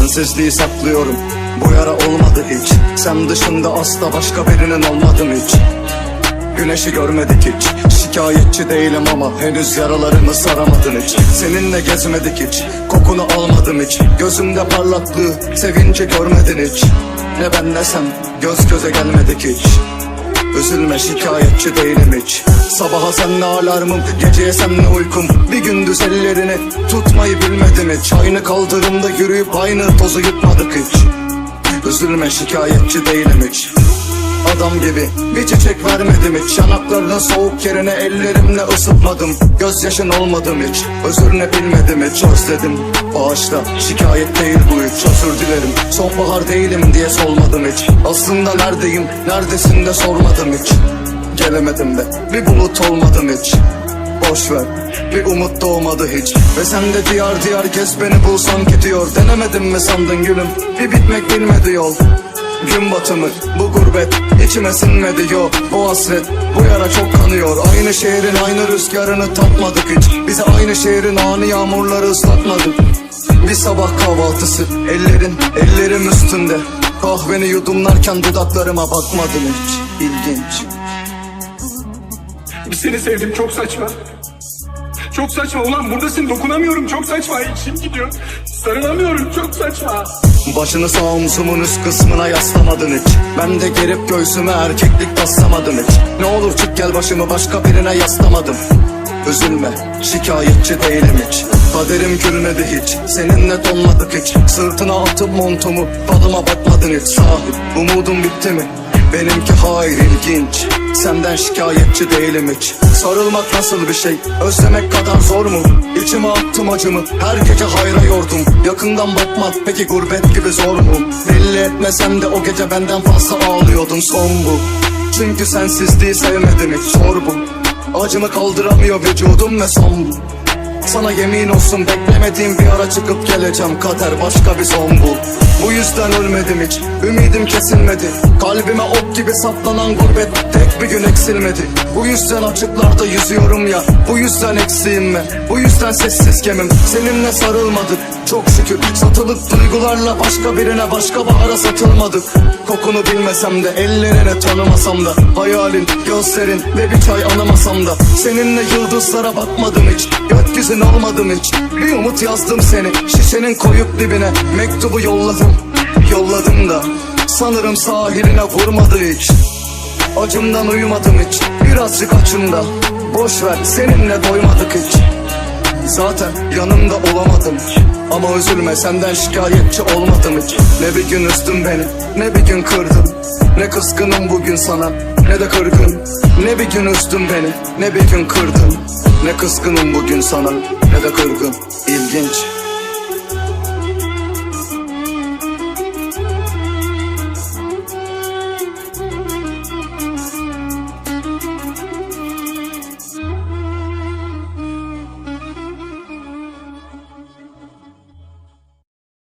Sensizliği saklıyorum Bu yara olmadı hiç. Sen dışında asla başka birinin olmadım hiç. Güneşi görmedik hiç. Şikayetçi değilim ama Henüz yaralarımı saramadın hiç. Seninle gezmedik hiç. Kokunu almadım hiç. Gözümde parlaklığı Sevinci görmedin hiç. Ne ben ne sen Göz göze gelmedik hiç Üzülme şikayetçi değilim hiç. Sabaha senle alarmım Geceye senle uykum? Bir gündüz ellerini tutmayı bilmedim hiç. Aynı kaldırımda yürüyüp aynı tozu yutmadık hiç. Üzülme şikayetçi değilim hiç Adam gibi. Bir çiçek vermedim hiç Yanaklarının soğuk yerine ellerimle ısıtmadım. Gözyaşın olmadım hiç? Özür ne bilmedim hiç özledim Bağışla. Şikayet değil bu hiç Özür dilerim. Sonbahar değilim diye solmadım hiç. Aslında neredeyim? Neredesin de sormadım hiç. Gelemedim de bir bulut olmadım hiç. Boş ver. Bir umut doğmadı hiç. Ve sen de diyar diyar gez beni bulsan gidiyor. Denemedim mi sandın gülüm? Bir bitmek bilmedi yol Gün batımı bu gurbet içime sinmedi yo Bu hasret bu yara çok kanıyor. Aynı şehrin aynı rüzgarını tatmadık hiç. Bize aynı şehrin ani yağmurları ıslatmadı Bir sabah kahvaltısı ellerin ellerim üstünde. Kahveni yudumlarken dudaklarıma bakmadın hiç. İlginç. Seni sevdim çok saçma. Çok saçma. Ulan buradasın dokunamıyorum. Çok saçma. İçim gidiyor. Sarılamıyorum. Çok saçma. Başını sağ omzumun üst kısmına yaslamadın hiç. Ben de gerip göğsüme erkeklik taslamadım hiç. Ne olur çık gel başımı başka birine yaslamadım. Üzülme şikayetçi değilim hiç. Kaderim gülmedi hiç. Seninle donmadık hiç. Sırtına atıp montumu Fadıma bakmadın hiç. Sahi umudum bitti mi? Benimki hayır ilginç. Senden şikayetçi değilim hiç. Sarılmak nasıl bir şey? Özlemek kadar zor mu? İçime attım acımı. Her gece hayra yordum Yakından bakmak peki gurbet gibi zor mu? Belli etmesem de o gece benden fazla ağlıyordun Son bu. Çünkü sensizliği sevmedim hiç. Zor bu. Acımı kaldıramıyor vücudum ve son bu sana yemin olsun beklemediğim bir ara çıkıp geleceğim. Kader başka bir son bu. Bu yüzden ölmedim hiç. Ümidim kesilmedi. Kalbime ok gibi saplanan gurbet Tek bir gün eksilmedi. Bu yüzden açıklarda yüzüyorum ya. Bu yüzden eksiğim mi? Bu yüzden sessiz gemim. Seninle sarılmadık. Çok şükür satılık duygularla Başka birine başka bahara satılmadık Kokunu bilmesem de Ellerini tanımasam da Hayalin, gözlerin ve bir çay anlamasam da Seninle yıldızlara bakmadım hiç Gökyüzün olmadım hiç. Bir umut yazdım seni Şişenin koyup dibine Mektubu yolladım Yolladım da Sanırım sahiline vurmadı hiç. Acımdan uyumadım hiç Birazcık açımda Boş ver seninle doymadık hiç Zaten yanımda olamadım Ama üzülme senden şikayetçi olmadım hiç. Ne bir gün üzdün beni ne bir gün kırdın. Ne kızgınım bugün sana ne de kırgın. Ne bir gün üzdün beni ne bir gün kırdın. Ne kızgınım bugün sana ne de kırgın. İlginç